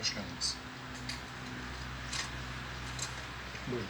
Hoş geldiniz. Buyurun.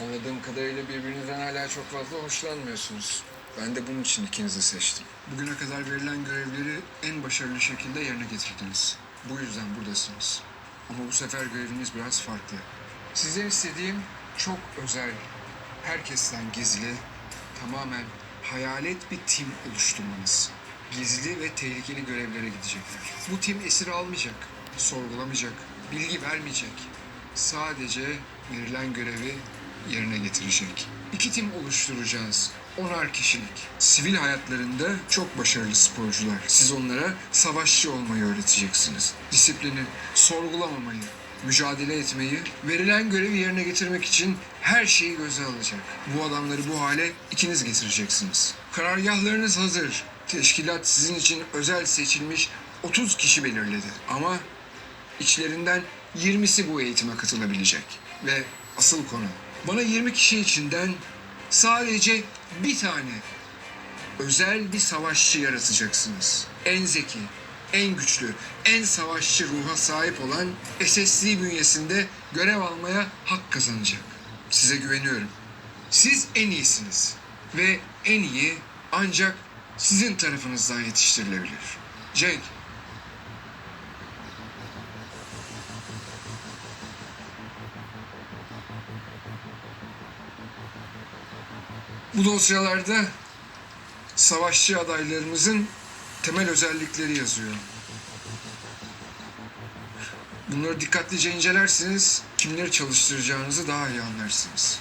Anladığım kadarıyla birbirinizden hala çok fazla hoşlanmıyorsunuz. Ben de bunun için ikinizi seçtim. Bugüne kadar verilen görevleri en başarılı şekilde yerine getirdiniz. Bu yüzden buradasınız. Ama bu sefer göreviniz biraz farklı. Sizden istediğim çok özel, herkesten gizli, tamamen hayalet bir tim oluşturmanız. Gizli ve tehlikeli görevlere gidecekler. Bu tim esir almayacak, sorgulamayacak, bilgi vermeyecek. Sadece verilen görevi yerine getirecek. İki tim oluşturacağız. Onar kişilik. Sivil hayatlarında çok başarılı sporcular. Siz onlara savaşçı olmayı öğreteceksiniz. Disiplini, sorgulamamayı, mücadele etmeyi, verilen görevi yerine getirmek için her şeyi göze alacak. Bu adamları bu hale ikiniz getireceksiniz. Karargahlarınız hazır. Teşkilat sizin için özel seçilmiş 30 kişi belirledi. Ama İçlerinden 20'si bu eğitime katılabilecek. Ve asıl konu, bana 20 kişi içinden sadece bir tane özel bir savaşçı yaratacaksınız. En zeki, en güçlü, en savaşçı ruha sahip olan SSC bünyesinde görev almaya hak kazanacak. Size güveniyorum. Siz en iyisiniz. Ve en iyi ancak sizin tarafınızdan yetiştirilebilir. Cenk, Bu dosyalarda savaşçı adaylarımızın temel özellikleri yazıyor. Bunları dikkatlice incelersiniz, kimleri çalıştıracağınızı daha iyi anlarsınız.